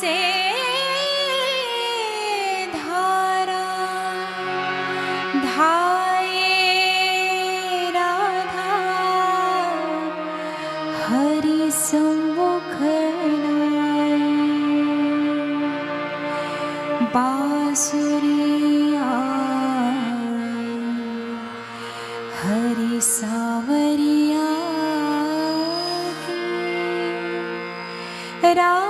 से धारा धाये राधा हरि सम्मुखना बासुरिया हरि सावरिया रा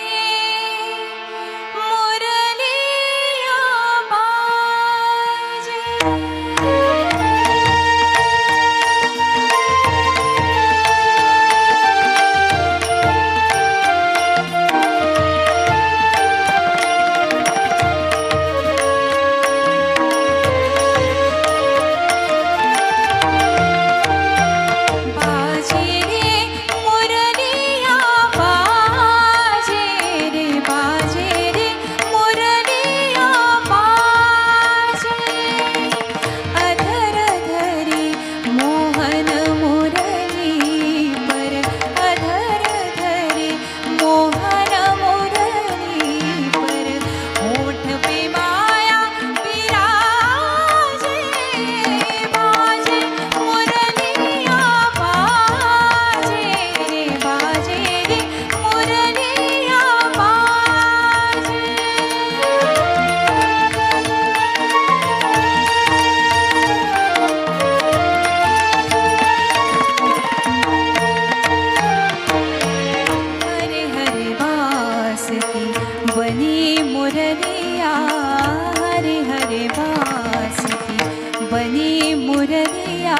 बनी मुरलिया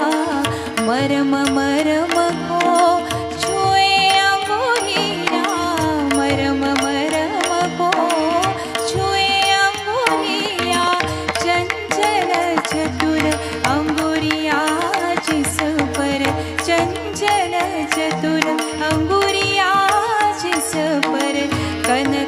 मरम मरम को छुए अंगोहिया मरम मरम को छुए अंगोहिया चंचल चतुर अंगुरिया, जिस पर चंचल चतुर अंगुरिया, जिस पर कन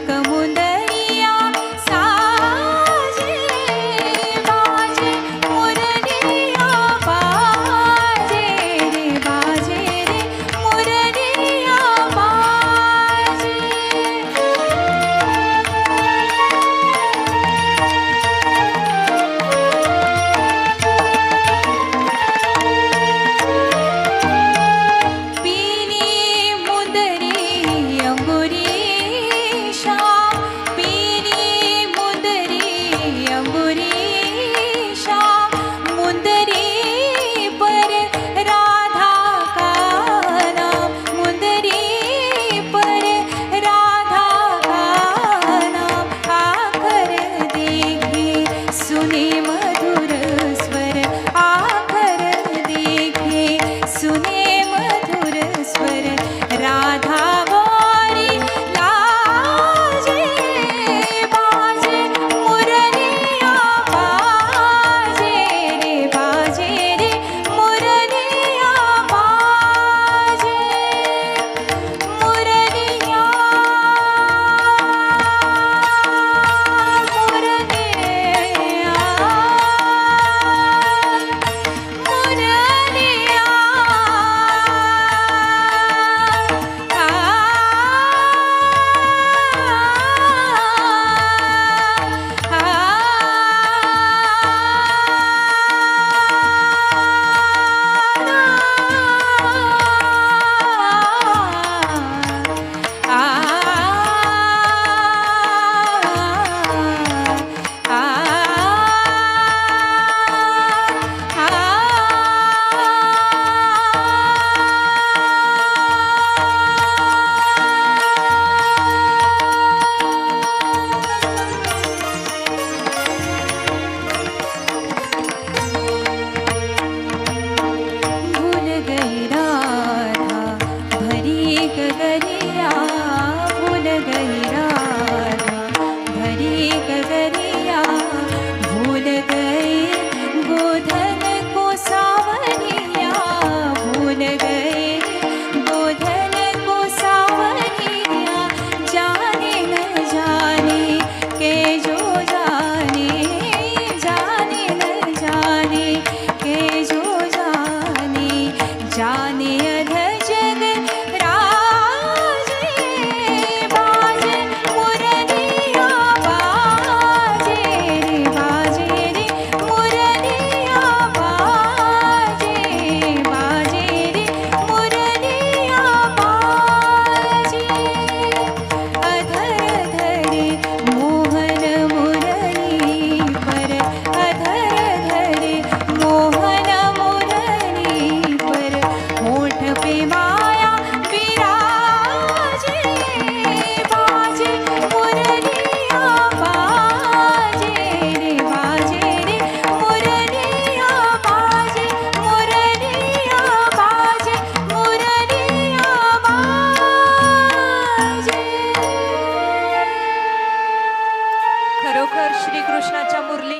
gagari